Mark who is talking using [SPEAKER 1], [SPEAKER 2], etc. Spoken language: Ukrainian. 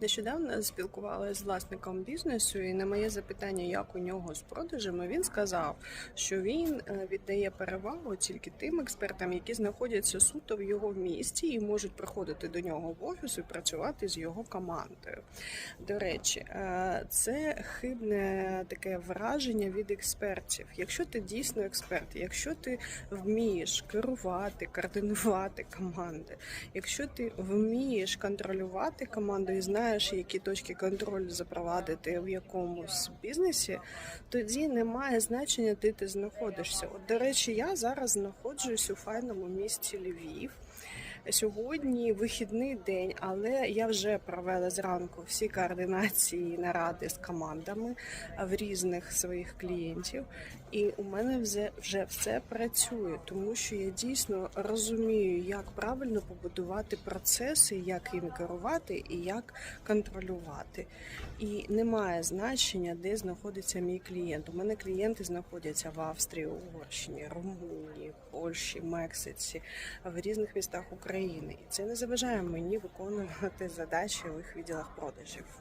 [SPEAKER 1] Нещодавно спілкувалася з власником бізнесу, і на моє запитання, як у нього з продажами, він сказав, що він е, віддає перевагу тільки тим експертам, які знаходяться суто в його місті і можуть приходити до нього в офіс і працювати з його командою. До речі, е, це хибне таке враження від експертів. Якщо ти дійсно експерт, якщо ти вмієш керувати, координувати команди, якщо ти вмієш контролювати команду і знаєш, які точки контролю запровадити в якомусь бізнесі, тоді немає значення, де ти знаходишся. От, до речі, я зараз знаходжусь у файному місті Львів. Сьогодні вихідний день, але я вже провела зранку всі координації наради з командами в різних своїх клієнтів, і у мене вже, вже все працює, тому що я дійсно розумію, як правильно побудувати процеси, як їм керувати і як контролювати. І немає значення, де знаходиться мій клієнт. У мене клієнти знаходяться в Австрії, Угорщині, Румунії, Польщі, Мексиці, в різних містах України. І це не заважає мені виконувати задачі в їх відділах продажів.